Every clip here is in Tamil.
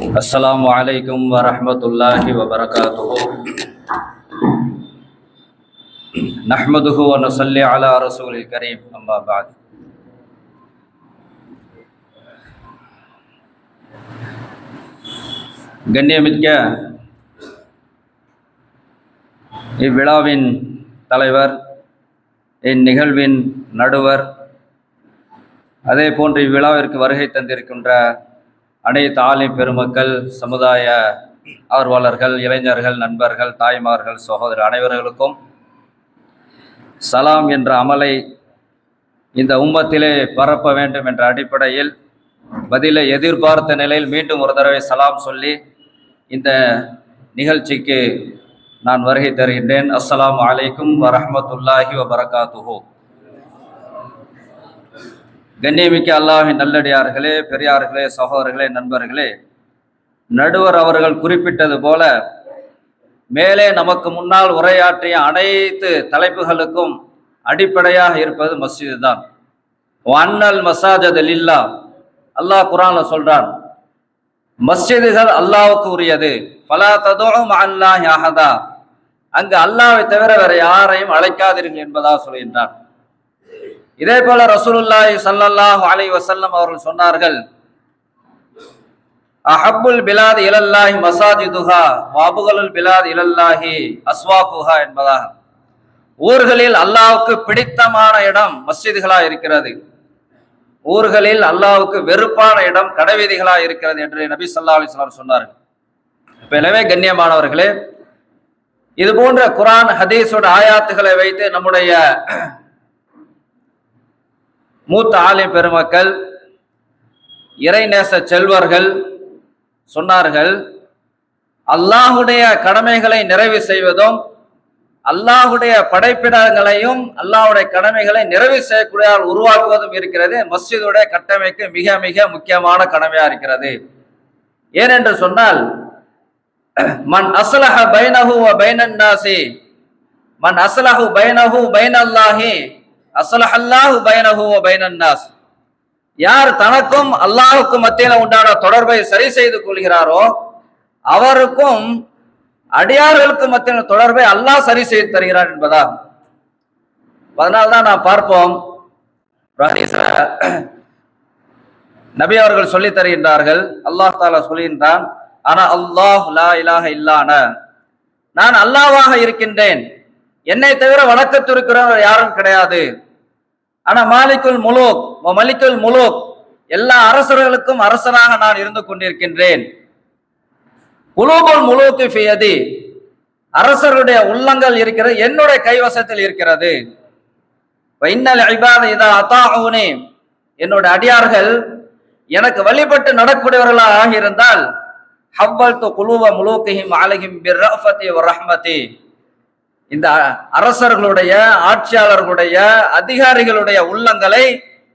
السلام عليكم ورحمة الله وبركاته نحمده ونصلي على رسول الكريم أما بعد கண்ணியமிக்க இவ்விழாவின் தலைவர் இந்நிகழ்வின் நடுவர் அதே போன்று இவ்விழாவிற்கு வருகை தந்திருக்கின்ற அனைத்து ஆலிம் பெருமக்கள் சமுதாய ஆர்வலர்கள் இளைஞர்கள் நண்பர்கள் தாய்மார்கள் சகோதரர் அனைவர்களுக்கும் சலாம் என்ற அமலை இந்த உம்மத்திலே பரப்ப வேண்டும் என்ற அடிப்படையில் பதிலை எதிர்பார்த்த நிலையில் மீண்டும் ஒரு தடவை சலாம் சொல்லி இந்த நிகழ்ச்சிக்கு நான் வருகை தருகின்றேன். அஸ்லாம் அலைக்கும் வரமத்துல்லாஹி வபரகாத்துஹோ. கண்ணியமிக்க அல்லாஹின் நல்லடியார்களே பெரியார்களே சகோதரர்களே நண்பர்களே நடுவர் அவர்கள் குறிப்பிட்டது போல மேலே நமக்கு முன்னால் உரையாற்றிய அனைத்து தலைப்புகளுக்கும் அடிப்படையாக இருப்பது மஸ்ஜிது தான் அண்ணல் மசாஜத் லில்லா. அல்லாஹ் குரான்ல சொல்றான் மஸ்ஜிதுகள் அல்லாவுக்கு உரியது. பலா ததோம் அல்லாஹ் அஹதா. அங்கு அல்லாவை தவிர வேற யாரையும் அழைக்காதீர்கள் என்பதாக சொல்கின்றான். இதே போல ரசூலுல்லாய் சல்லல்லாஹ் அலை வசல்லம் அவர்கள் சொன்னார்கள் அஹப்புல் பிலாத் இலல்லாஹி மசாஜிதுஹா வாபுகலுல் பிலாத் இலல்லாஹி அஸ்வாகுஹா என்பதாக. ஊர்களில் அல்லாவுக்கு பிடித்தமான இடம் மஸ்ஜிதுகளா இருக்கிறது. ஊர்களில் அல்லாவுக்கு வெறுப்பான இடம் கடைவீதிகளா இருக்கிறது என்று நபி ஸல்லல்லாஹு அலைஹி வஸல்லம் சொன்னார்கள். இப்ப எனவே கண்ணியமானவர்களே இது போன்ற குரான் ஹதீஸோட ஆயாத்துகளை வைத்து நம்முடைய மூத்த ஆலய பெருமக்கள் இறைநேச செல்வர்கள் சொன்னார்கள் அல்லாஹுடைய கடமைகளை நிறைவு செய்வதும் அல்லாஹுடைய படைப்பிடங்களையும் அல்லாஹுடைய கடமைகளை நிறைவு செய்யக்கூடிய உருவாக்குவதும் இருக்கிறது. மஸ்ஜிதுடைய கட்டமைக்கு மிக மிக முக்கியமான கடமையா இருக்கிறது. ஏனென்று சொன்னால் மன் அஸ்லஹ பைனஹு வ பைனன் நாசி மன் அஸ்லஹு பைனஹு பைனல்லாஹி அசலஹல்லாஹு பைனஹு வ யார் தனக்கும் அல்லாஹுக்கும் மத்தியில உண்டான தொடர்பை சரி செய்து கொள்கிறாரோ அவருக்கும் அடியார்களுக்கு மத்தியில் தொடர்பை அல்லாஹ் சரி செய்து தருகிறார் என்பதா அதனால்தான் நான் பார்ப்போம். நபி அவர்கள் சொல்லி தருகின்றார்கள் அல்லாஹ் தாலா சொல்கின்றான் ஆனா அல்லாஹ் லா இலாக இல்லான நான் அல்லாவாக இருக்கின்றேன். என்னை தவிர வணக்கத்திருக்கிறவர் யாரும் கிடையாது. ஆனா மாலிக்குல் முலோக் மலிக்குல் முலோக் எல்லா அரசர்களுக்கும் அரசனாக நான் இருந்து கொண்டிருக்கின்றேன். குலூபுல் முலோக்கு ஃபியதி அரசருடைய உள்ளங்கள் இருக்கிறது என்னுடைய கைவசத்தில் இருக்கிறது. வைன்னல் இபாத இதா அத்தாவுனே என்னோட அடியார்கள் எனக்கு வழிபட்டு நடக்கூடியவர்களாக இருந்தால் ஹவ்வல் து குலூவ முலூக்கிஹிம் அலகிம் பிர் ரஃபத்தி ரஹ்மதி. இந்த அரசர்களுடைய ஆட்சியாளர்களுடைய அதிகாரிகளுடைய உள்ளங்களை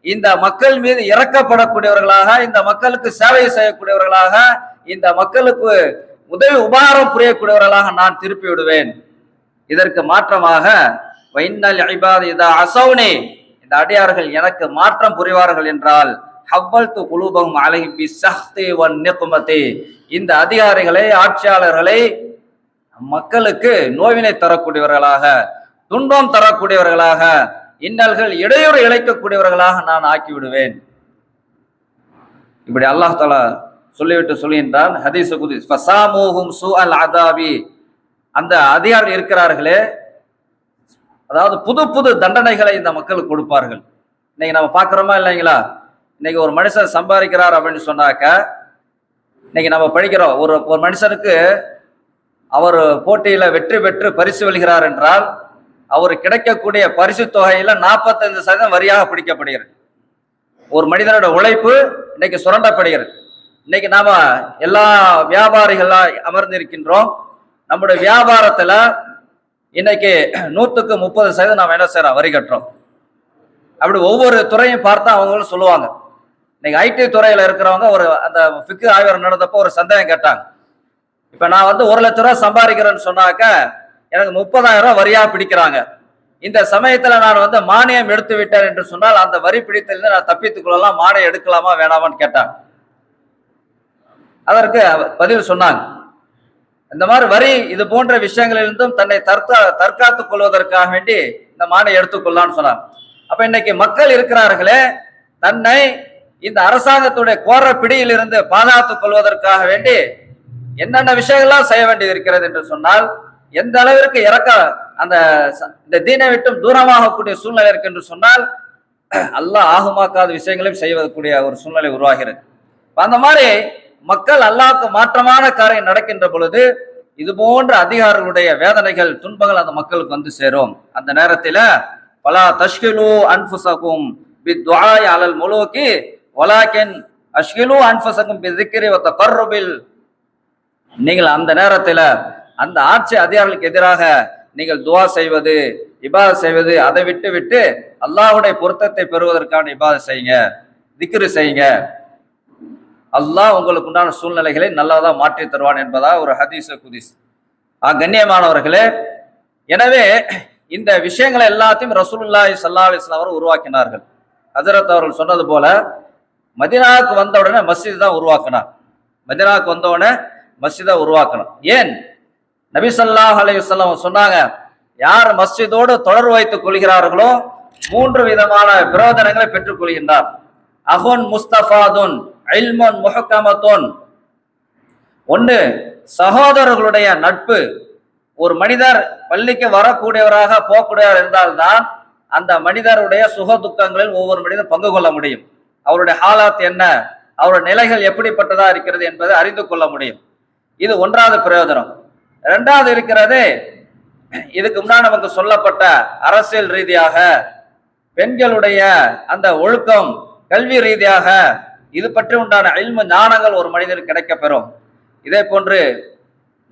இந்த மக்கள் மீது இறக்கப்படக்கூடியவர்களாக இந்த மக்களுக்கு சேவை செய்யக்கூடியவர்களாக இந்த மக்களுக்கு உதவி உபகாரம் புரியக்கூடியவர்களாக நான் திருப்பி விடுவேன் இதற்கு மாற்றமாக வைன்னல் ஐபாத் இதா அசௌனே இந்த அடியார்கள் எனக்கு மாற்றம் புரிவார்கள் என்றால் ஹவ்வல் து குலூபகும் அலகி பி சஹ்தி வன் நிக்குமதி இந்த அதிகாரிகளை ஆட்சியாளர்களை மக்களுக்கு நோவினை தரக்கூடியவர்களாக துன்பம் தரக்கூடியவர்களாக இன்னல்கள் இடையூறு இழைக்கக்கூடியவர்களாக நான் ஆக்கி விடுவேன் இப்படி அல்லாஹ் தாலா சொல்லிவிட்டு சொல்லுகின்றான் ஹதீஸ் குதிசாமோகும் சு அல் அதாபி அந்த அதிகாரி இருக்கிறார்களே அதாவது புது புது தண்டனைகளை இந்த மக்களுக்கு கொடுப்பார்கள். இன்னைக்கு நம்ம பார்க்குறோமா இல்லைங்களா? இன்னைக்கு ஒரு மனுஷன் சம்பாதிக்கிறார் அப்படின்னு சொன்னாக்க இன்னைக்கு நம்ம படிக்கிறோம் ஒரு ஒரு மனுஷனுக்கு அவர் போட்டியில வெற்றி பெற்று பரிசு வெல்கிறார் என்றால் அவர் கிடைக்கக்கூடிய பரிசு தொகையில நாற்பத்தைந்து சதவீதம் வரியாக பிடிக்கப்படுகிறது. ஒரு மனிதனோட உழைப்பு இன்னைக்கு சுரண்டப்படுகிறது. இன்னைக்கு நாம எல்லா வியாபாரிகளா அமர்ந்திருக்கின்றோம். நம்முடைய வியாபாரத்துல இன்னைக்கு நூத்துக்கு முப்பது சதவீதம் நாம் என்ன செய்யறோம் வரி கட்டுறோம். அப்படி ஒவ்வொரு துறையும் பார்த்தா அவங்களும் சொல்லுவாங்க. இன்னைக்கு ஐடி துறையில இருக்கிறவங்க ஒரு அந்த ஃபிக்கு ஆய்வு நடந்தப்போ ஒரு சந்தேகம் கேட்டாங்க. இப்ப நான் வந்து ஒரு லட்ச ரூபா சம்பாதிக்கிறேன்னு சொன்னாக்க எனக்கு முப்பதாயிரம் ரூபாய் வரியா பிடிக்கிறாங்க. இந்த சமயத்துல நான் வந்து மானியம் எடுத்து விட்டேன் என்று சொன்னால் அந்த வரி பிடித்திலிருந்து நான் தப்பித்துக் கொள்ளலாம். மானியம் எடுக்கலாமா வேணாமான்னு கேட்டாங்க. அதற்கு பதில் சொன்னாங்க. இந்த மாதிரி வரி இது போன்ற விஷயங்களிலிருந்தும் தன்னை தற்கா தற்காத்துக் கொள்வதற்காக வேண்டி இந்த மானை எடுத்துக்கொள்ளலாம்னு சொன்னார் அப்ப இன்னைக்கு மக்கள் இருக்கிறார்களே தன்னை இந்த அரசாங்கத்துடைய கோர பிடியிலிருந்து பாதுகாத்துக் கொள்வதற்காக வேண்டி என்னென்ன விஷயங்கள்லாம் செய்ய வேண்டியது இருக்கிறது என்று சொன்னால் எந்த அளவிற்கு இறக்க அந்த இந்த தீனை விட்டும் தூரமாகக்கூடிய சூழ்நிலை இருக்கு என்று சொன்னால் அல்லாஹ் ஆகுமாக்காத விஷயங்களையும் செய்வதற்குரிய ஒரு சூழ்நிலை உருவாகிறது. அந்த மாதிரி மக்கள் அல்லாஹ்வுக்கு மாற்றமான காரியம் நடக்கின்ற பொழுது இது போன்ற அதிகாரிகளுடைய வேதனைகள் துன்பங்கள் அந்த மக்களுக்கு வந்து சேரும். அந்த நேரத்தில் பலா தஷ்கிலு அன்ஃபுசகும் பித்வாய் அலல் முலோக்கி ஒலாக்கின் அஷ்கிலு அன்ஃபுசகும் பிதிக்கிரி ஒத்த கர்ருபில் நீங்கள் அந்த நேரத்தில் அந்த ஆட்சி அதிகாரிகளுக்கு எதிராக நீங்கள் துவா செய்வது இபாத செய்வது அதை விட்டு விட்டு அல்லாஹுடைய பொருத்தத்தை பெறுவதற்கான இபாத செய்யுங்க திக்ரு செய்யுங்க. அல்லாஹ் உங்களுக்கு உண்டான சூழ்நிலைகளை நல்லதா மாற்றி தருவான் என்பதா ஒரு ஹதீஸ் குதிஸ். ஆ கண்ணியமானவர்களே எனவே இந்த விஷயங்களை எல்லாத்தையும் ரசூலுல்லாஹி சல்லா அலிஸ்லாம் வஸல்லம் அவர் உருவாக்கினார்கள். ஹசரத் அவர்கள் சொன்னது போல மதினாவுக்கு வந்த உடனே மஸ்ஜித் தான் உருவாக்கினார். மதினாவுக்கு வந்த உடனே மஸ்ஜிதை உருவாக்கணும். ஏன்? நபிசல்லாஹ் அலையுசல்லம் சொன்னாங்க யார் மஸ்ஜிதோடு தொடர்பு வைத்துக் கொள்கிறார்களோ மூன்று விதமான பிரயோஜனங்களை பெற்றுக் கொள்கின்றார். அஹுன் முஸ்தஃபாதுன் இல்முன் முஹக்கமத்தோன். ஒன்று சகோதரர்களுடைய நட்பு. ஒரு மனிதர் பள்ளிக்கு வரக்கூடியவராக போகக்கூடியவர் இருந்தால்தான் அந்த மனிதருடைய சுக துக்கங்களில் ஒவ்வொரு மனிதர் பங்கு கொள்ள முடியும். அவருடைய ஹாலாத் என்ன? அவருடைய நிலைகள் எப்படிப்பட்டதா இருக்கிறது என்பதை அறிந்து கொள்ள முடியும். இது ஒன்றாவது பிரயோஜனம். இரண்டாவது இருக்கிறது இதுக்கு முன்னாடி நமக்கு சொல்லப்பட்ட அரசியல் ரீதியாக பெண்களுடைய அந்த ஒழுக்கம் கல்வி ரீதியாக இது பற்றி உண்டான இல்மு ஞானங்கள் ஒரு மனிதனுக்கு கிடைக்கப்பெறும். இதே போன்று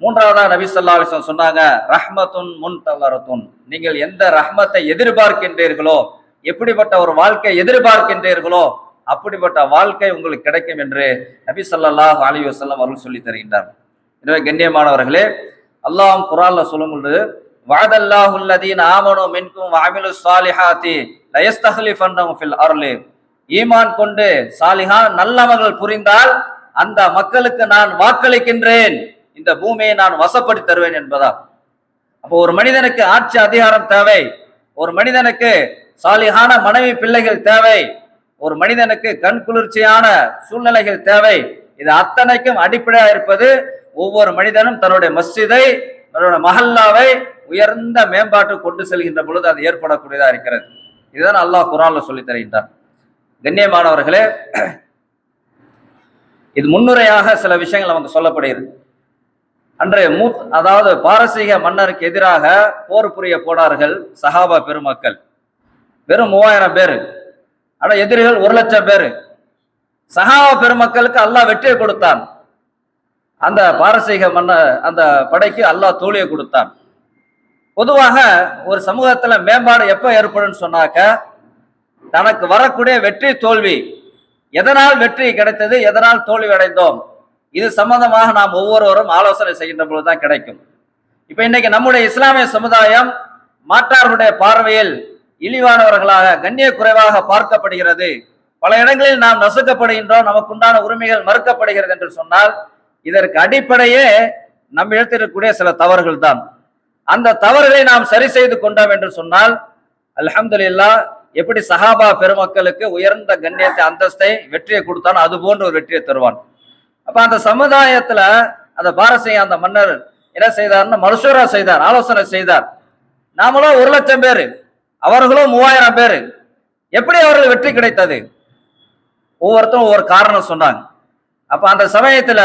மூன்றாவதா நபி சொல்லா அலைஹி சொன்னாங்க ரஹ்மத்துன் முன்தலரத்துன் நீங்கள் எந்த ரஹ்மத்தை எதிர்பார்க்கின்றீர்களோ எப்படிப்பட்ட ஒரு வாழ்க்கை எதிர்பார்க்கின்றீர்களோ அப்படிப்பட்ட வாழ்க்கை உங்களுக்கு கிடைக்கும் என்று நபி சொல்லாஹ் அலி வஸல்லம் அருள் சொல்லி தருகின்றார் எனவே கண்ணியமானவர்களே அல்லாஹ் குரான்ல சொல்லும் பொழுது வாதல்லாஹுல்லதீன் ஆமனு மின்கும் வாமிலு சாலிஹாத்தி லயஸ்தஹலி லயஸ்தஹ்லிஃபன்னஹும் ஃபில் அர்லி. ஈமான் கொண்டு சாலிஹான் நல்லவர்கள் புரிந்தால் அந்த மக்களுக்கு நான் வாக்களிக்கின்றேன். இந்த பூமியை நான் வசப்படுத்தி தருவேன் என்பதா அப்போ ஒரு மனிதனுக்கு ஆட்சி அதிகாரம் தேவை. ஒரு மனிதனுக்கு சாலிஹான மனைவி பிள்ளைகள் தேவை. ஒரு மனிதனுக்கு கண் குளிர்ச்சியான சூழ்நிலைகள் தேவை. இது அத்தனைக்கும் அடிப்படையாக இருப்பது ஒவ்வொரு மனிதனும் தன்னுடைய மஸ்ஜிதை தன்னுடைய மஹல்லாவை உயர்ந்த மேம்பாட்டு கொண்டு செல்கின்ற பொழுது அது ஏற்படக்கூடியதாக இருக்கிறது. இதுதான் அல்லாஹ் குரான்ல சொல்லி தருகின்றான். கண்ணியமானவர்களே இது முன்னுரையாக சில விஷயங்கள் நமக்கு சொல்லப்படுகிறது. அன்றைய மூத் அதாவது பாரசீக மன்னருக்கு எதிராக போர் புரிய போனார்கள் சஹாபா பெருமக்கள். வெறும் மூவாயிரம் பேர். ஆனால் எதிரிகள் ஒரு லட்சம் பேர். சஹாபா பெருமக்களுக்கு அல்லாஹ் வெற்றியை கொடுத்தான். அந்த பாரசீக மன்ன அந்த படைக்கு அல்லாஹ் தோழியை கொடுத்தான். பொதுவாக ஒரு சமூகத்துல மேம்பாடு எப்போ ஏற்படும் சொன்னாக்க தனக்கு வரக்கூடிய வெற்றி தோல்வி. எதனால் வெற்றி கிடைத்தது எதனால் தோல்வி அடைந்தோம்? இது சம்பந்தமாக நாம் ஒவ்வொருவரும் ஆலோசனை செய்கின்ற பொழுதுதான் கிடைக்கும். இப்ப இன்னைக்கு நம்முடைய இஸ்லாமிய சமுதாயம் மாற்றார்களுடைய பார்வையில் இழிவானவர்களாக கண்ணிய குறைவாக பார்க்கப்படுகிறது. பல இடங்களில் நாம் நசுக்கப்படுகின்றோம் நமக்குண்டான உரிமைகள் மறுக்கப்படுகிறது என்று சொன்னால் இதற்கு அடிப்படையே நம் இருக்கக்கூடிய சில தவறுகள் தான் அந்த தவறுகளை நாம் சரி செய்து கொண்டோம் என்று சொன்னால் அலமதுல்லா எப்படி சஹாபா பெருமக்களுக்கு உயர்ந்த கண்ணியத்தை அந்தஸ்தை வெற்றியை கொடுத்தான் அது போன்ற ஒரு வெற்றியை தருவான். அப்ப அந்த சமுதாயத்துல அந்த பாரசீக அந்த மன்னர் என்ன செய்தார்னு மருசூரா செய்தார் ஆலோசனை செய்தார். நாமளும் ஒரு லட்சம் பேரு அவர்களும் மூவாயிரம் பேரு எப்படி அவர்கள் வெற்றி கிடைத்தது? ஒவ்வொருத்தரும் ஒவ்வொரு காரணம் சொன்னாங்க. அப்ப அந்த சமயத்துல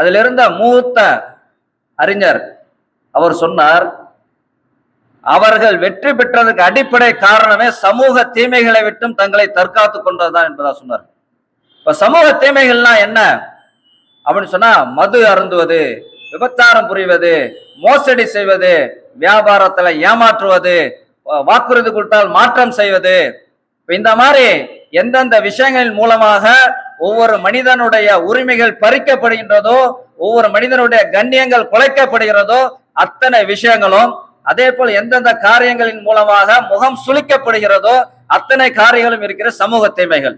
அதுல இருந்த மூத்த அறிஞர் அவர் சொன்னார் அவர்கள் வெற்றி பெற்றதற்கு அடிப்படை காரணமே சமூக தீமைகளை விட்டும் தங்களை தற்காத்து கொண்டதுதான் என்பதா சொன்னார். இப்ப சமூக தீமைகள்னா என்ன? அப்படின்னு சொன்னா மது அருந்துவது விபச்சாரம் புரிவது மோசடி செய்வது வியாபாரத்துல ஏமாற்றுவது வாக்குறுதி கொடுத்தால் மாற்றம் செய்வது. இந்த மாதிரி எந்தெந்த விஷயங்களின் மூலமாக ஒவ்வொரு மனிதனுடைய உரிமைகள் பறிக்கப்படுகின்றதோ ஒவ்வொரு மனிதனுடைய கண்ணியங்கள் குலைக்கப்படுகிறதோ அத்தனை விஷயங்களும் அதே போல் எந்தெந்த காரியங்களின் மூலமாக முகம் சுளிக்கப்படுகிறதோ அத்தனை காரியங்களும் இருக்கிற சமூக தீமைகள்.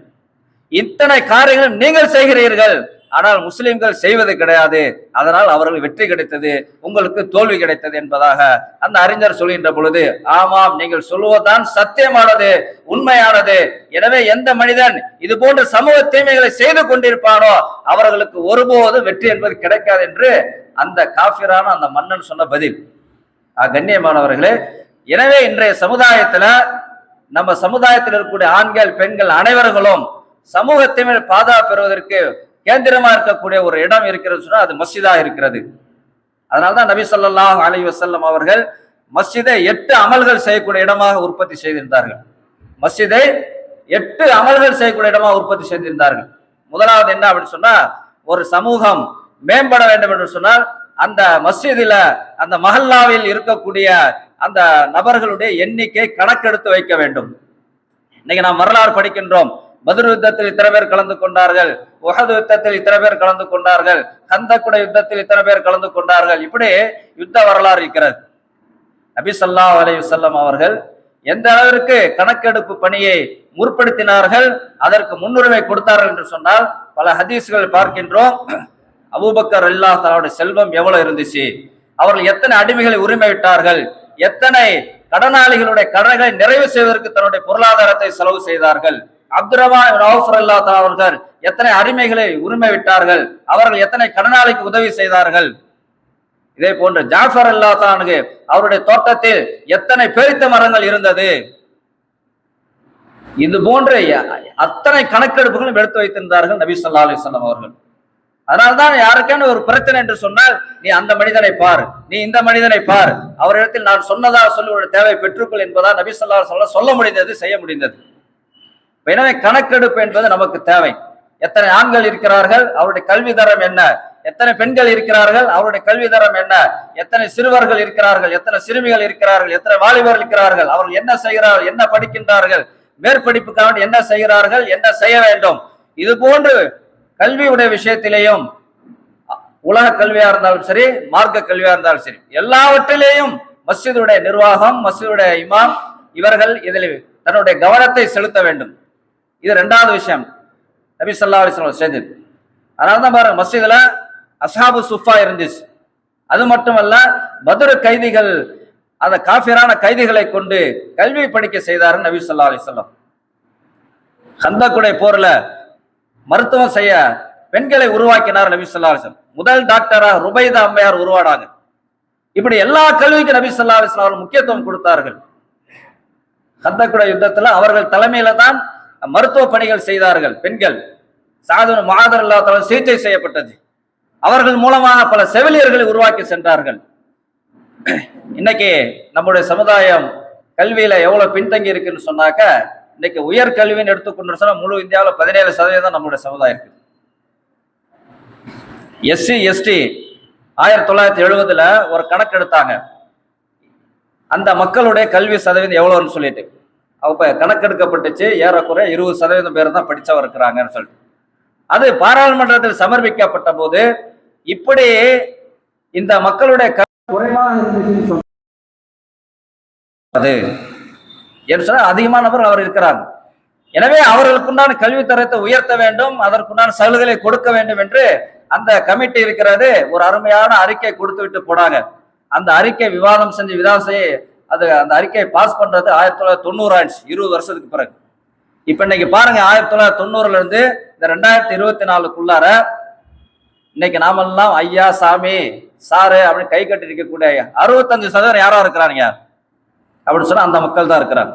இத்தனை காரியங்களும் நீங்கள் செய்கிறீர்கள். ஆனால் முஸ்லிம்கள் செய்வது கிடையாது. அதனால் அவர்கள் வெற்றி கிடைத்தது உங்களுக்கு தோல்வி கிடைத்தது என்பதாக அந்த அறிஞர் சொல்கின்ற பொழுது ஆமாம் நீங்கள் சொல்லுவதுதான் சத்தியமானது உண்மையானது. எனவே எந்த மனிதன் இது போன்ற சமூக தீமைகளை செய்து கொண்டிருப்பானோ அவர்களுக்கு ஒருபோதும் வெற்றி என்பது கிடைக்காது என்று அந்த காஃபிரான அந்த மன்னன் சொன்ன பதில். கண்ணியமானவர்களே எனவே இன்றைய சமுதாயத்துல நம்ம சமுதாயத்தில் இருக்கக்கூடிய ஆண்கள் பெண்கள் அனைவர்களும் சமூகத்தின் பாதுகாப்பு பெறுவதற்கு கேந்திரமா இருக்கக்கூடிய ஒரு இடம் இருக்கிறது சொன்னா அது மஸ்ஜிதா இருக்கிறது. அதனால்தான் நபி சொல்லாஹ் அலி வசல்லம் அவர்கள் மஸ்ஜிதை எட்டு அமல்கள் செய்யக்கூடிய இடமாக உற்பத்தி செய்திருந்தார்கள். மஸ்ஜிதை எட்டு அமல்கள் செய்யக்கூடிய இடமாக உற்பத்தி செய்திருந்தார்கள். முதலாவது என்ன அப்படின்னு சொன்னா ஒரு சமூகம் மேம்பட வேண்டும் என்று சொன்னால் அந்த மஸ்ஜிதில அந்த மஹல்லாவில் இருக்கக்கூடிய அந்த நபர்களுடைய எண்ணிக்கை கணக்கெடுத்து வைக்க வேண்டும். இன்னைக்கு நாம் வரலாறு படிக்கின்றோம். பத்ர் யுத்தத்தில் இத்தனை பேர் கலந்து கொண்டார்கள். உகது யுத்தத்தில் இத்தனை பேர் கலந்து கொண்டார்கள். கந்தக்குட யுத்தத்தில் இத்தனை பேர் கலந்து கொண்டார்கள். இப்படி யுத்த வரலாறு இருக்கிறது. நபி ஸல்லல்லாஹு அலைஹி அவர்கள் எந்த அளவிற்கு கணக்கெடுப்பு பணியை முற்படுத்தினார்கள் அதற்கு முன்னுரிமை கொடுத்தார்கள் என்று சொன்னால் பல ஹதீஸ்கள் பார்க்கின்றோம். அபூபக்கர் அல்லா தலாவுடைய செல்வம் எவ்வளவு இருந்துச்சு? அவர்கள் எத்தனை அடிமைகளை உரிமை விட்டார்கள் எத்தனை கடனாளிகளுடைய கடன்களை நிறைவு செய்வதற்கு தன்னுடைய பொருளாதாரத்தை செலவு செய்தார்கள்? அப்துரமான் அவர்கள் எத்தனை அடிமைகளை உரிமை விட்டார்கள் அவர்கள் எத்தனை கடனாளிக்கு உதவி செய்தார்கள். இதே போன்று ஜாஃபர் அல்லாத்தானுக்கு அவருடைய தோட்டத்தில் எத்தனை பேரித்த மரங்கள் இருந்தது. இது போன்ற அத்தனை கணக்கெடுப்புகளும் எடுத்து வைத்திருந்தார்கள் நபி சொல்லா அலிஸ்லாம் அவர்கள். அதனால்தான் யாருக்கான ஒரு பிரச்சனை என்று சொன்னால் நீ அந்த மனிதனை பார் நீ இந்த மனிதனை பார். அவரிடத்தில் நான் சொன்னதாக சொல்லி ஒரு தேவை பெற்றுக்கொள் என்பதா நபி ஸல்லல்லாஹு அலைஹி சொல்ல முடிந்தது செய்ய முடிந்தது. எனவே கணக்கெடுப்பு என்பது நமக்கு தேவை. எத்தனை ஆண்கள் இருக்கிறார்கள்? அவருடைய கல்வி தரம் என்ன? எத்தனை பெண்கள் இருக்கிறார்கள்? அவருடைய கல்வி தரம் என்ன? எத்தனை சிறுவர்கள் இருக்கிறார்கள்? எத்தனை சிறுமிகள் இருக்கிறார்கள்? எத்தனை வாலிபர்கள் இருக்கிறார்கள்? அவர்கள் என்ன செய்கிறார்கள்? என்ன படிக்கின்றார்கள்? மேற்படிப்புக்காக என்ன செய்கிறார்கள்? என்ன செய்ய வேண்டும்? இது போன்று கல்வியுடைய விஷயத்திலேயும் உலக கல்வியா இருந்தாலும் சரி மார்க்க கல்வியா இருந்தாலும் சரி எல்லாவற்றிலேயும் மஸ்ஜிதுடைய நிர்வாகம் மஸ்ஜிதுடைய இமாம் இவர்கள் இதில் தன்னுடைய கவனத்தை செலுத்த வேண்டும். இது ரெண்டாவது விஷயம். நபி ஸல்லல்லாஹு அலைஹி வஸல்லம் அதனால தான் பாருங்க மஸ்ஜிதுல அசாபு சுஃபா இருந்துச்சு. அது மட்டுமல்ல மதுர கைதிகள் அந்த காஃபிரான கைதிகளை கொண்டு கல்வி படிக்க செய்தார் நபி சொல்லா அலைஹி கந்தக்குடை போரில் மருத்துவம் செய்ய பெண்களை உருவாக்கினார் நபி சொல்லா அலைஹி முதல் டாக்டராக ருபைதா அம்மையார் உருவாடாங்க இப்படி எல்லா கல்விக்கும் நபி சொல்லா அலிஸ்லாம் அவர்கள் முக்கியத்துவம் கொடுத்தார்கள். கந்தக்குட யுத்தத்தில் அவர்கள் தலைமையில தான் மருத்துவ பணிகள் செய்தார்கள். பெண்கள் சாதன மாதர் இல்லாதவர்கள் சிகிச்சை செய்யப்பட்டது. அவர்கள் மூலமாக பல செவிலியர்களை உருவாக்கி சென்றார்கள். இன்னைக்கு நம்முடைய சமுதாயம் கல்வியில எவ்வளவு பின்தங்கி இருக்குன்னு சொன்னாக்க இன்னைக்கு உயர்கல்வின்னு எடுத்துக்கொண்டு சொன்னா முழு இந்தியாவில் பதினேழு சதவீதம் நம்முடைய சமுதாயம் இருக்கு. எஸ்சி எஸ்டி ஆயிரத்தி தொள்ளாயிரத்தி எழுபதுல ஒரு கணக்கு எடுத்தாங்க. அந்த மக்களுடைய கல்வி சதவீதம் எவ்வளோன்னு சொல்லிட்டு. அப்ப கணக்கெடுக்கப்பட்டுச்சு. ஏறக்குறைய இருபது சதவீதம் பேர் தான் படிச்சவர் இருக்கிறாங்கன்னு சொல்லிட்டு. அது பாராளுமன்றத்தில் சமர்ப்பிக்கப்பட்ட போது இப்படி இந்த மக்களுடைய அது. என்று சொன்னால் அதிகமானவர் அவர் இருக்கிறார் எனவே அவர்களுக்குண்டான கல்வி தரத்தை உயர்த்த வேண்டும். அதற்குண்டான சலுகைகளை கொடுக்க வேண்டும் என்று அந்த கமிட்டி இருக்கிறது. ஒரு அருமையான அறிக்கை கொடுத்து விட்டு போனாங்க. அந்த அறிக்கை விவாதம் செஞ்சு விவாதம் செய்ய அது அந்த அறிக்கையை பாஸ் பண்றது ஆயிரத்தி தொள்ளாயிரத்தி தொண்ணூறு ஆயிடுச்சு இருபது வருஷத்துக்கு பிறகு. இப்ப இன்னைக்கு பாருங்க ஆயிரத்தி தொள்ளாயிரத்தி தொண்ணூறுல இருந்து இந்த ரெண்டாயிரத்தி இருபத்தி நாலுக்குள்ளார இன்னைக்கு நாமெல்லாம் ஐயா சாமி சாரு அப்படின்னு கை கட்டி இருக்கக்கூடிய அறுபத்தஞ்சு சதவீதம் யாரா இருக்கிறாங்க? அப்படின்னு சொன்னா அந்த மக்கள் தான் இருக்கிறாங்க.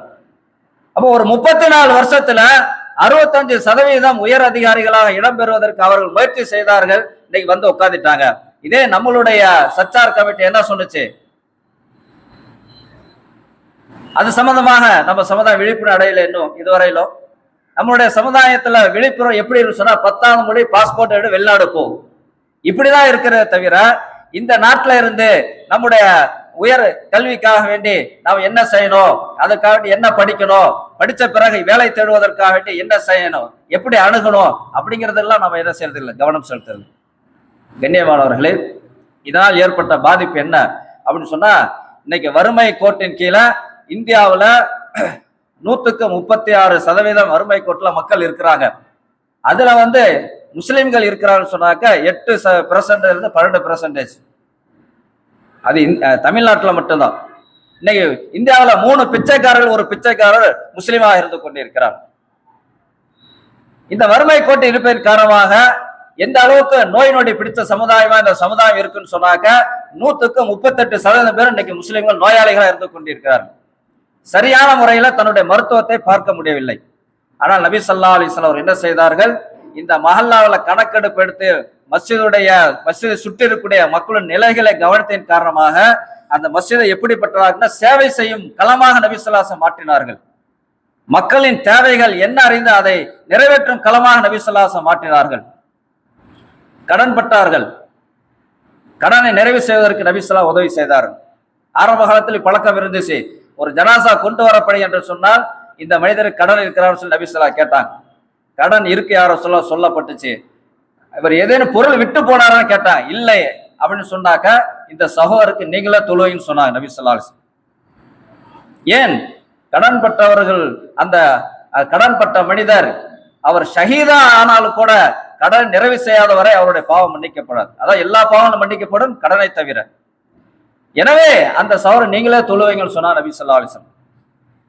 அப்போ ஒரு முப்பத்தி நாலு வருஷத்துல அறுபத்தஞ்சு சதவீதம் உயர் அதிகாரிகளாக இடம்பெறுவதற்கு அவர்கள் முயற்சி செய்தார்கள். இன்னைக்கு வந்து உட்காந்துட்டாங்க இதே நம்மளுடைய சச்சார் கமிட்டி என்ன சொன்னுச்சு? அது சம்பந்தமாக நம்ம சமுதாயம் விழிப்புணர்வு அடையில இன்னும் இதுவரையிலும் நம்மளுடைய சமுதாயத்துல விழிப்புணர்வு எப்படி சொன்னா பத்தாவது மொழி பாஸ்போர்ட் எடு வெளிநாடு போ. இப்படிதான் இருக்கிறத தவிர இந்த நாட்டில இருந்து நம்முடைய உயர் கல்விக்காக வேண்டி நாம் என்ன செய்யணும் அதுக்காக வேண்டி என்ன படிக்கணும் படித்த பிறகு வேலை தேடுவதற்காக வேண்டி என்ன செய்யணும் எப்படி அணுகணும் அப்படிங்கறதெல்லாம் நம்ம என்ன செய்யறது இல்லை கவனம் செலுத்துறது கண்ணியமானவர்களே இதனால் ஏற்பட்ட பாதிப்பு என்ன? அப்படின்னு சொன்னா இன்னைக்கு வறுமை கோட்டின் கீழே இந்தியாவில் நூற்றுக்கு முப்பத்தி ஆறு சதவீதம் வறுமை கோட்டில் மக்கள் இருக்கிறாங்க. அதில் வந்து முஸ்லீம்கள் இருக்கிறாங்கன்னு சொன்னாக்க எட்டு பெர்சன்ட் இருந்து பன்னெண்டு பெர்சன்டேஜ் அது தமிழ்நாட்டில் மட்டும்தான். இன்னைக்கு இந்தியாவில் மூணு பிச்சைக்காரர்கள் ஒரு பிச்சைக்காரர் முஸ்லீமாக இருந்து கொண்டிருக்கிறார். இந்த வறுமை கோட்டு இருப்பதன் காரணமாக எந்த அளவுக்கு நோய் நொடி பிடித்த சமுதாயமா இந்த சமுதாயம் இருக்குன்னு சொன்னாக்க நூத்துக்கு முப்பத்தெட்டு சதவீதம் பேர் இன்னைக்கு முஸ்லீம்கள் நோயாளிகளாக இருந்து கொண்டிருக்கிறார்கள். சரியான முறையில தன்னுடைய மருத்துவத்தை பார்க்க முடியவில்லை. ஆனால் நபி சல்லா அலைஹி அவர் என்ன செய்தார்கள்? இந்த மஹல்லாவில் கணக்கெடுப்பு எடுத்து மஸ்ஜிதுடைய மஸ்ஜிதை சுற்றி இருக்கக்கூடிய மக்களின் நிலைகளை கவனத்தின் காரணமாக அந்த மஸ்ஜிதை எப்படிப்பட்டதாக சேவை செய்யும் களமாக நபி மாற்றினார்கள். மக்களின் தேவைகள் என்ன அறிந்து அதை நிறைவேற்றும் களமாக நபி மாற்றினார்கள். கடன் பட்டார்கள் கடனை நிறைவு செய்வதற்கு நபி சொல்லா உதவி செய்தார்கள் ஆரம்ப காலத்தில் பழக்கம் இருந்துச்சு. ஒரு ஜனாசா கொண்டு வரப்படும் என்று சொன்னால் இந்த மனிதருக்கு கடன் இருக்கிறார் சொல்லி நபிசல்லா கேட்டாங்க. கடன் இருக்கு யாரோ சொல்ல சொல்லப்பட்டுச்சு. இவர் ஏதேனும் பொருள் விட்டு போனாரான்னு கேட்டான் இல்லை அப்படின்னு சொன்னாக்க இந்த சகோதருக்கு நீங்களே தொழுவைன்னு சொன்னாங்க நபி ஏன்? கடன் பட்டவர்கள் அந்த கடன் பட்ட மனிதர் அவர் ஷஹீதா ஆனாலும் கூட கடன் நிறைவு செய்யாத வரை அவருடைய பாவம் மன்னிக்கப்படாது. அதான் எல்லா பாவங்களும் மன்னிக்கப்படும் கடனை தவிர. எனவே அந்த சவரை நீங்களே தொழுவைங்கன்னு சொன்னார் நபி சொல்லா அலிசம்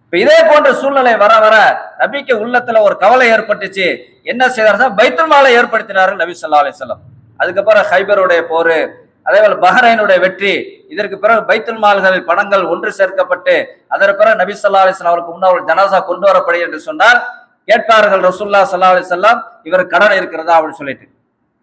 இப்ப இதே போன்ற சூழ்நிலை வர வர நபிக்கு உள்ளத்துல ஒரு கவலை ஏற்பட்டுச்சு. என்ன செய்தார் பைத்துல் மாலை ஏற்படுத்தினார்கள் நபி சொல்லா அலிசல்லம் அதுக்கப்புறம் ஹைபருடைய போரு அதே போல பஹ்ரைனுடைய வெற்றி இதற்கு பிறகு பைத்துல் மால்களில் படங்கள் ஒன்று சேர்க்கப்பட்டு அதற்கு பிறகு நபி சொல்லா அலிஸ்லாம் அவருக்கு முன்னால் ஜனாசா கொண்டு வரப்படி என்று சொன்னால் கேட்பார்கள் ரசூல்லா சல்லா அலிசல்லாம் இவர் கடன் இருக்கிறதா அப்படின்னு சொல்லிட்டு.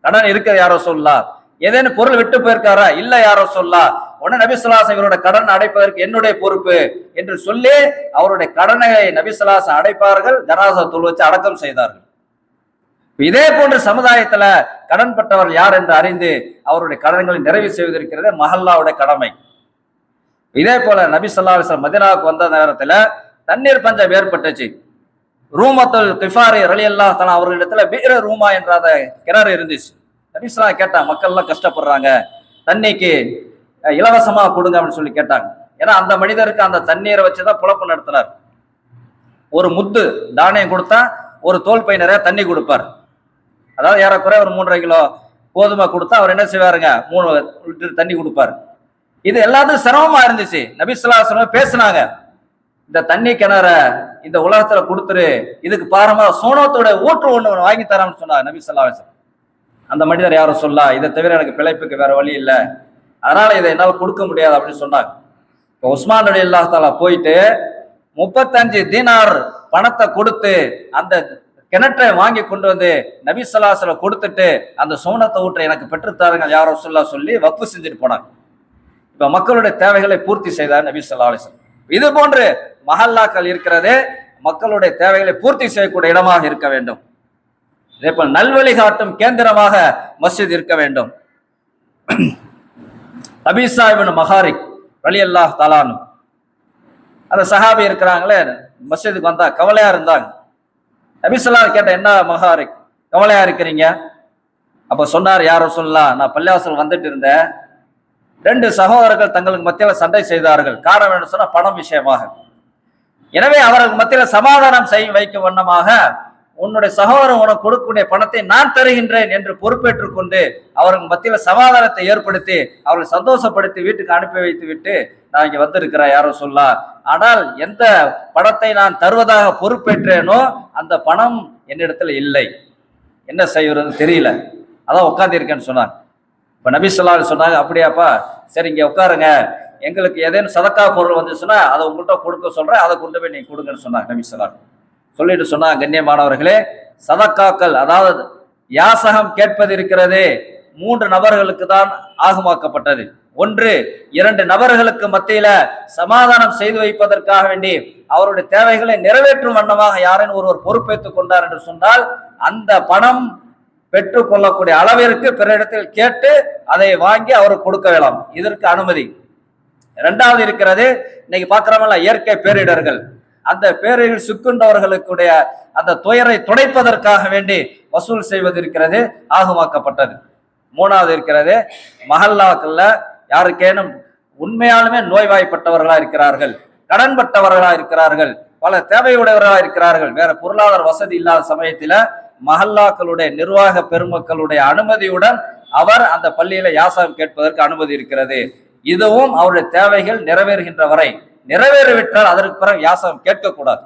கடன் இருக்கிற யாரோ சொல்லா ஏதேனும் பொருள் விட்டு போயிருக்காரா? இல்ல யாரோ சொல்லா உடனே நபிசுல்லாசன் இவரோட கடன் அடைப்பதற்கு என்னுடைய பொறுப்பு என்று சொல்லி அவருடைய கடனை நபிசுல்லாசன் அடைப்பார்கள் ஜனாசா தொழு வச்சு அடக்கம் செய்தார்கள். இதே போன்ற சமுதாயத்துல கடன் பட்டவர் யார் என்று அறிந்து அவருடைய கடன்களை நிறைவு செய்வதற்கிறது மஹல்லாவுடைய கடமை. இதே போல நபி சொல்லா அலிஸ்லாம் மதினாவுக்கு வந்த நேரத்துல தண்ணீர் பஞ்சம் ஏற்பட்டுச்சு. ரூமத்துல் கிஃபாரி ரலி அல்லா தலா அவர்களிடத்துல வீர ரூமா என்ற அந்த கிணறு இருந்துச்சு. நபிஸ்லா கேட்டா மக்கள்லாம் கஷ்டப்படுறாங்க தண்ணிக்கு இலவசமாக கொடுங்க அப்படின்னு சொல்லி கேட்டாங்க. ஏன்னா அந்த மனிதருக்கு அந்த தண்ணீரை வச்சு தான் புழப்பு நடத்தினார் ஒரு முத்து தானியம் கொடுத்தா ஒரு தோல் பை நிறைய தண்ணி கொடுப்பார். அதாவது ஏறக்குறைய ஒரு மூன்றரை கிலோ கோதுமை கொடுத்தா அவர் என்ன செய்வாருங்க? மூணு லிட்டர் தண்ணி கொடுப்பாரு. இது எல்லாத்துக்கும் சிரமமா இருந்துச்சு. நபிசுல்லாசனம் பேசுனாங்க. இந்த தண்ணி கிணற இந்த உலகத்துல கொடுத்துரு. இதுக்கு பாரமாக சோனத்தோட ஊற்று ஒண்ணு வாங்கி தரான்னு சொன்னார் நபி சொல்லாசன் அந்த மனிதர் யாரும் சொல்லா இதை தவிர எனக்கு பிழைப்புக்கு வேற வழி இல்லை. அதனால இதை என்னால் கொடுக்க முடியாது அப்படின்னு சொன்னாங்க. இப்போ உஸ்மான் அலி அல்லா தாலா போயிட்டு முப்பத்தஞ்சு தீனார் பணத்தை கொடுத்து அந்த கிணற்றை வாங்கி கொண்டு வந்து நபி சலாசல கொடுத்துட்டு அந்த சோனத்தை ஊற்றை எனக்கு பெற்றுத்தாருங்க யாரோ சொல்லா சொல்லி வக்ஃபு செஞ்சுட்டு போனாங்க. இப்போ மக்களுடைய தேவைகளை பூர்த்தி செய்தார் நபி சொல்லா அலிஸ்லாம் இது போன்று மஹல்லாக்கள் இருக்கிறது மக்களுடைய தேவைகளை பூர்த்தி செய்யக்கூடிய இடமாக இருக்க வேண்டும். இதே போல் நல்வழி காட்டும் கேந்திரமாக மஸ்ஜித் இருக்க வேண்டும். அபிசா இவன் மஹாரிக் வலி அல்லாஹ் தலானு அந்த சஹாபி இருக்கிறாங்களே மஸ்ஜிதுக்கு வந்தா கவலையா இருந்தாங்க. நபிசல்லா கேட்ட என்ன மஹாரிக் கவலையா இருக்கிறீங்க? அப்ப சொன்னார் யாரும் சொல்லலாம் நான் பள்ளிவாசல் வந்துட்டு இருந்தேன். ரெண்டு சகோதரர்கள் தங்களுக்கு மத்தியில் சண்டை செய்தார்கள். காரணம் என்ன சொன்னா பணம் விஷயமாக. எனவே அவர்கள் மத்தியில் சமாதானம் செய்ய வைக்கும் வண்ணமாக உன்னுடைய சகோதரன் உனக்கு கொடுக்கக்கூடிய பணத்தை நான் தருகின்றேன் என்று பொறுப்பேற்றுக் கொண்டு அவர்கள் மத்தியில் சமாதானத்தை ஏற்படுத்தி அவர்களை சந்தோஷப்படுத்தி வீட்டுக்கு அனுப்பி வைத்து விட்டு நான் இங்கே வந்திருக்கிறேன் யாரோ சொல்லா ஆனால் எந்த பணத்தை நான் தருவதாக பொறுப்பேற்றேனோ அந்த பணம் என்னிடத்துல இல்லை. என்ன செய்வது தெரியல. அதான் உட்காந்துருக்கேன்னு சொன்னாங்க இப்போ நபி சொல்லாரு சொன்னாங்க அப்படியாப்பா சரி இங்கே உட்காருங்க. எங்களுக்கு ஏதேனும் சதக்கா பொருள் வந்துச்சுன்னா அதை உங்கள்கிட்ட கொடுக்க சொல்கிறேன் அதை கொண்டு போய் நீங்கள் கொடுங்கன்னு சொன்னாங்க நபி சொல்லார் சொல்லிட்டு சொன்னாங்க கண்ணியமானவர்களே சதக்காக்கள் அதாவது யாசகம் கேட்பது இருக்கிறதே மூன்று நபர்களுக்கு தான் ஆகமாக்கப்பட்டது. ஒன்று இரண்டு நபர்களுக்கு மத்தியில சமாதானம் செய்து வைப்பதற்காக வேண்டி அவருடைய தேவைகளை நிறைவேற்றும் வண்ணமாக யாரேனும் ஒருவர் பொறுப்பேற்றுக் கொண்டார் என்று சொன்னால் அந்த பணம் பெற்றுக் கொள்ளக்கூடிய அளவிற்கு பிறரிடத்தில் கேட்டு அதை வாங்கி அவருக்கு கொடுக்க வேலாம் இதற்கு அனுமதி. இரண்டாவது இருக்கிறது இன்னைக்கு பார்க்கிறோம்ல இயற்கை பேரிடர்கள். அந்த பேரில் சுக்குண்டவர்களுக்குடைய அந்த துயரை துடைப்பதற்காக வேண்டி வசூல் செய்வது இருக்கிறது ஆகமாக்கப்பட்டது மூணாவது இருக்கிறது மஹல்லாக்கள்ல யாருக்கேனும் உண்மையாலுமே நோய்வாய்ப்பட்டவர்களா இருக்கிறார்கள் கடன்பட்டவர்களா இருக்கிறார்கள் பல தேவையுடையவர்களா இருக்கிறார்கள் வேற பொருளாதார வசதி இல்லாத சமயத்தில மஹல்லாக்களுடைய நிர்வாக பெருமக்களுடைய அனுமதியுடன் அவர் அந்த பள்ளியில யாசகம் கேட்பதற்கு அனுமதி இருக்கிறது. இதுவும் அவருடைய தேவைகள் நிறைவேறுகின்ற வரை நிறைவேறிவிட்டால் அதற்கு பிறகு யாசகம் கேட்கக்கூடாது.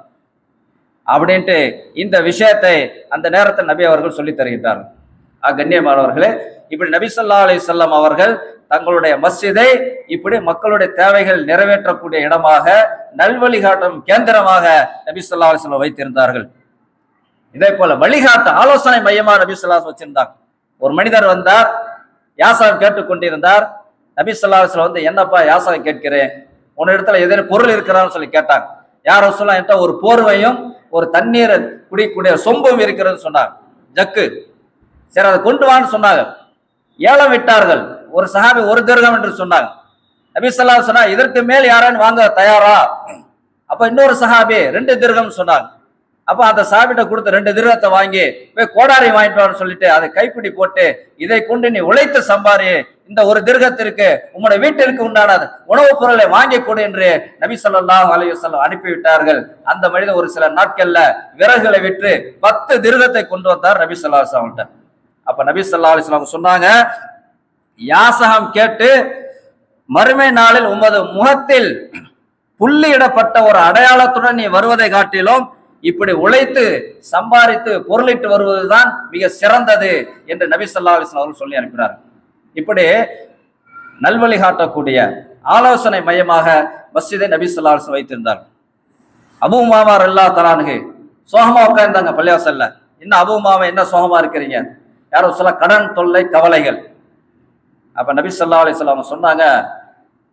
அப்படின்ட்டு இந்த விஷயத்தை அந்த நேரத்தில் நபி அவர்கள் சொல்லித் தருகின்றார்கள். கண்ணியமானவர்களே இப்படி நபி ஸல்லல்லாஹு செல்லம் அவர்கள் தங்களுடைய மஸ்ஜிதை இப்படி மக்களுடைய தேவைகள் நிறைவேற்றக்கூடிய இடமாக நல்வழிகாட்டும் கேந்திரமாக நபி ஸல்லல்லாஹு அலைஹி வைத்திருந்தார்கள். இதே போல வழிகாட்டு ஆலோசனை மையமா நபி ஸல்லல்லாஹு வச்சிருந்தாங்க. ஒரு மனிதர் வந்தார் யாசகம் கேட்டுக்கொண்டிருந்தார் நபி ஸல்லல்லாஹு வந்து என்னப்பா யாசகம் கேட்கிறேன்? உன் இடத்துல ஏதேனும் பொருள் இருக்கிறான்னு சொல்லி கேட்டாங்க. யார் சொல்லலாம் என்கிட்ட ஒரு போர்வையும் ஒரு தண்ணீரை குடிக்கக்கூடிய சொம்பும் இருக்கிறதுன்னு சொன்னாங்க. ஜக்கு. சரி அதை கொண்டு வான்னு சொன்னாங்க. ஏலம் விட்டார்கள். ஒரு சஹாபி ஒரு திருகம் என்று சொன்னாங்க. நபிசல்லா சொன்னா இதற்கு மேல் யாரான்னு வாங்க தயாரா? அப்ப இன்னொரு சஹாபி ரெண்டு திரகம் சொன்னாங்க. அப்ப அந்த சாபிட்ட கொடுத்த ரெண்டு திருகத்தை வாங்கி போய் கோடாரி வாங்கிட்டு வான்னு சொல்லிட்டு அதை கைப்பிடி போட்டு இதை கொண்டு நீ உழைத்து சம்பாரி. இந்த ஒரு திருகத்திற்கு உங்களோட வீட்டிற்கு உண்டான உணவுப் பொருளை வாங்கி கொடு என்று நபி சொல்லாஹ் அலைஹி வஸல்லம் அனுப்பிவிட்டார்கள். அந்த மனிதன் ஒரு சில நாட்கள்ல விறகுகளை விற்று பத்து திருகத்தை கொண்டு வந்தார் நபி சொல்லா அலைஹி அப்ப நபி சொல்லா அலைஹி சொன்னாங்க யாசகம் கேட்டு மறுமை நாளில் உமது முகத்தில் புள்ளியிடப்பட்ட ஒரு அடையாளத்துடன் நீ வருவதை காட்டிலும் இப்படி உழைத்து சம்பாதித்து பொருளிட்டு வருவதுதான் மிக சிறந்தது என்று நபி ஸல்லல்லாஹு அலைஹி அவர்கள் சொல்லி அனுப்பினார். இப்படி நல்வழி காட்டக்கூடிய ஆலோசனை மையமாக மஸ்ஜிதை நபி ஸல்லல்லாஹு வைத்திருந்தார். அபூ மாமார் அல்லா தலானுகு சோகமா உட்கார்ந்தாங்க பள்ளியாசல்ல என்ன அபூ மாமா என்ன சோகமா இருக்கிறீங்க? யாரும் சொல்ல கடன் தொல்லை கவலைகள். அப்ப நபி சொல்லா அலிஸ்லாம் சொன்னாங்க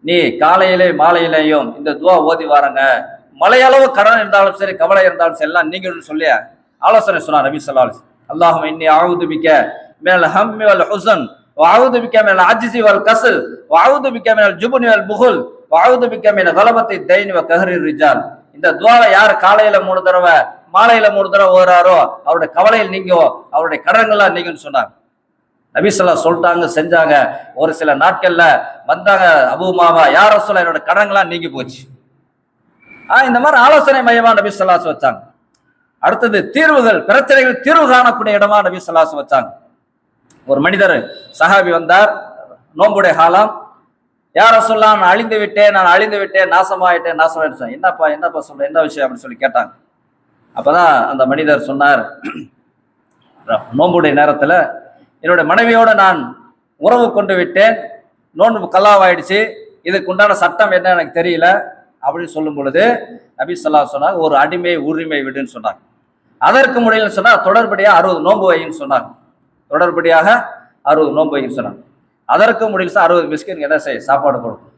நீ காலையிலே மாலையிலேயும் இந்த துவா ஓதி வாரங்க. மலையளவு கடன் இருந்தாலும் சரி கவலை இருந்தாலும் சரி எல்லாம் நீங்கள் சொல்லி ஆலோசனை சொன்னார் ரபி சொல்லா அல்லாஹும் இன்னி ஆவுதுபிக்க மேல் ஹம்மி வல் ஹுசன் வாவுதுபிக்க மேல் அஜிசி வல் கசல் வாவுதுபிக்க மேல் ஜுபுனி வல் புகுல் வாவுதுபிக்க மேல் கலபத்தை தைனி வ கஹரி ரிஜால். இந்த துவாலை யார் காலையில மூணு தடவை மாலையில மூணு தடவை ஓடுறாரோ அவருடைய கவலையில் நீங்கோ அவருடைய கடன்கள்லாம் நீங்கன்னு சொன்னாங்க. நபிசல்லா சொல்லிட்டாங்க செஞ்சாங்க. ஒரு சில நாட்கள்ல வந்தாங்க அபூமாவா யார சொல்ல என்னோட கடன்கள்லாம் நீங்கி போச்சு. இந்த மாதிரி ஆலோசனை மையமா நபி சொல்லாசு வச்சாங்க. அடுத்தது தீர்வுகள் பிரச்சனைகள் தீர்வு காணக்கூடிய இடமா நபி சொல்லாசு வச்சாங்க. ஒரு மனிதர் சஹாபி வந்தார் நோம்புடைய காலம். யார சொல்லாம் நான் அழிந்து விட்டேன் நான் அழிந்து விட்டேன் நாசமாயிட்டேன் நாசமாயிட்டேன் சொன்னேன். என்னப்பா என்னப்பா சொல்ற என்ன விஷயம் அப்படின்னு சொல்லி கேட்டாங்க. அப்பதான் அந்த மனிதர் சொன்னார் நோம்புடைய நேரத்துல என்னுடைய மனைவியோட நான் உறவு கொண்டு விட்டேன் நோன்பு கல்லாவாயிடுச்சு இதுக்கு உண்டான சட்டம் என்ன எனக்கு தெரியல அப்படின்னு சொல்லும் பொழுது நபி சொல்லா சொன்னாங்க ஒரு அடிமை உரிமை விடுன்னு சொன்னாங்க. அதற்கு முடியலன்னு சொன்னால் தொடர்படியாக அறுபது நோன்பு வைன்னு சொன்னாங்க. தொடர்படியாக அறுபது நோன்பு வைன்னு சொன்னாங்க. அதற்கு முடியல அறுபது மிஸ்கின் என்ன செய்ய சாப்பாடு கொடுக்கும்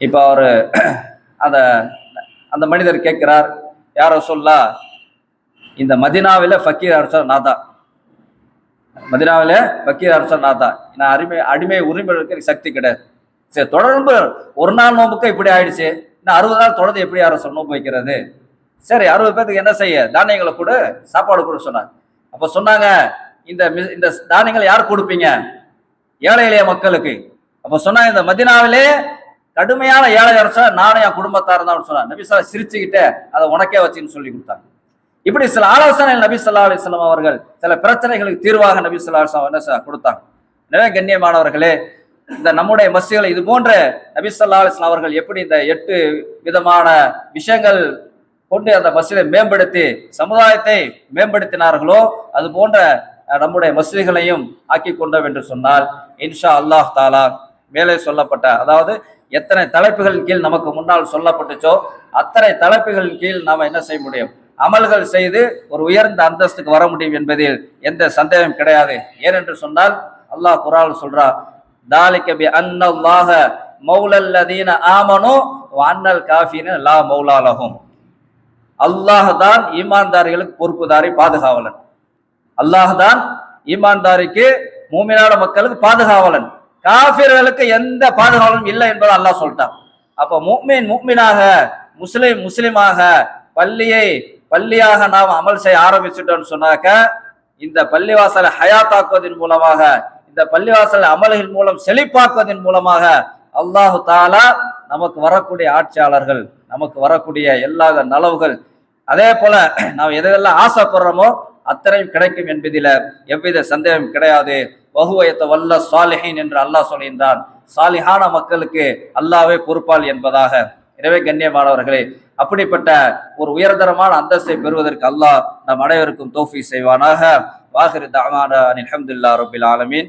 இப்போ அவர் அந்த அந்த மனிதர் கேட்கிறார் யாரோ சொல்லா இந்த மதினாவில் ஃபக்கீர் அரசர் நாதா மதினாவில் ஃபக்கீர் அரசர் நாதா நான் அடிமை அடிமை உரிமை சக்தி கிடையாது. சரி தொடர்ந்து ஒரு நாள் நோம்புக்கு இப்படி ஆயிடுச்சு. இன்னும் அறுபது நாள் தொடர்ந்து எப்படி யாரும் சொன்ன வைக்கிறது சரி அறுபது பேத்துக்கு என்ன செய்ய? தானியங்களை கொடு சாப்பாடு கொடு சொன்னாங்க. அப்போ சொன்னாங்க இந்த மி- இந்த தானியங்களை யார் கொடுப்பீங்க? ஏழை எளிய மக்களுக்கு. அப்போ சொன்னாங்க இந்த மதினாவிலே கடுமையான ஏழை அரசா நானும் என் குடும்பத்தார் தான் சொன்னாங்க. நபி சொல்லா சிரிச்சுக்கிட்டு அதை உனக்கே வச்சுன்னு சொல்லி கொடுத்தாங்க. இப்படி சில ஆலோசனைகள் நபி சொல்லா அலிஸ்லாம் அவர்கள் சில பிரச்சனைகளுக்கு தீர்வாக நபி சொல்லா அலைஹி என்ன கொடுத்தாங்க. எனவே கண்ணியமானவர்களே இந்த நம்முடைய மஸ்ஜிகளை இது போன்ற நபிசல்லா அலிஸ்லாம் அவர்கள் எப்படி இந்த எட்டு விதமான விஷயங்கள் கொண்டு அந்த மஸ்ஜிதை மேம்படுத்தி சமுதாயத்தை மேம்படுத்தினார்களோ அது போன்ற நம்முடைய மசிதிகளையும் ஆக்கி கொண்டோம் என்று சொன்னால் இன்ஷா அல்லாஹ் தாலா மேலே சொல்லப்பட்ட அதாவது எத்தனை தலைப்புகளின் கீழ் நமக்கு முன்னால் சொல்லப்பட்டுச்சோ அத்தனை தலைப்புகளின் கீழ் நாம் என்ன செய்ய முடியும்? அமல்கள் செய்து ஒரு உயர்ந்த அந்தஸ்துக்கு வர முடியும் என்பதில் எந்த சந்தேகம் கிடையாது. ஏனென்று சொன்னால் அல்லாஹ் குரால் சொல்றா தாலிக்க பி அன்னல்லாஹ மௌலல்லதீன ஆமனோ வ அன்னல் லா மௌலாலகும் அல்லாஹ் தான் ஈமான்தாரிகளுக்கு பொறுப்புதாரி பாதுகாவலன். அல்லாஹ் தான் ஈமான்தாரிக்கு மூமினான மக்களுக்கு பாதுகாவலன். காஃபிர்களுக்கு எந்த பாதுகாவலனும் இல்லை என்பதை அல்லாஹ் சொல்லிட்டான். அப்ப முக்மீன் முக்மீனாக முஸ்லிம் முஸ்லிமாக பள்ளியை பள்ளியாக நாம் அமல் செய்ய ஆரம்பிச்சுட்டோம்னு சொன்னாக்க இந்த பள்ளிவாசலை ஹயாத்தாக்குவதன் மூலமாக இந்த பள்ளிவாசலை அமல்கள் மூலம் செழிப்பாக்குவதன் மூலமாக அல்லாஹு தாலா நமக்கு வரக்கூடிய ஆட்சியாளர்கள் நமக்கு வரக்கூடிய எல்லா நலவுகள் அதே போல நாம் எதெல்லாம் ஆசைப்படுறோமோ அத்தனையும் கிடைக்கும் என்பதில எவ்வித சந்தேகம் கிடையாது. வகுவயத்த வல்ல சாலிஹின் என்று அல்லாஹ் சொல்கின்றான். சாலிஹான மக்களுக்கு அல்லாவே பொறுப்பாள் என்பதாக. எனவே கண்ணியமானவர்களே அப்படிப்பட்ட ஒரு உயர்தரமான அந்தஸ்தை பெறுவதற்கு அல்லாஹ் நம் அனைவருக்கும் தோஃபி செய்வானாக. வாஹிரு தாமான அல்ஹம்துலில்லாஹி ரபில் ஆலமீன்.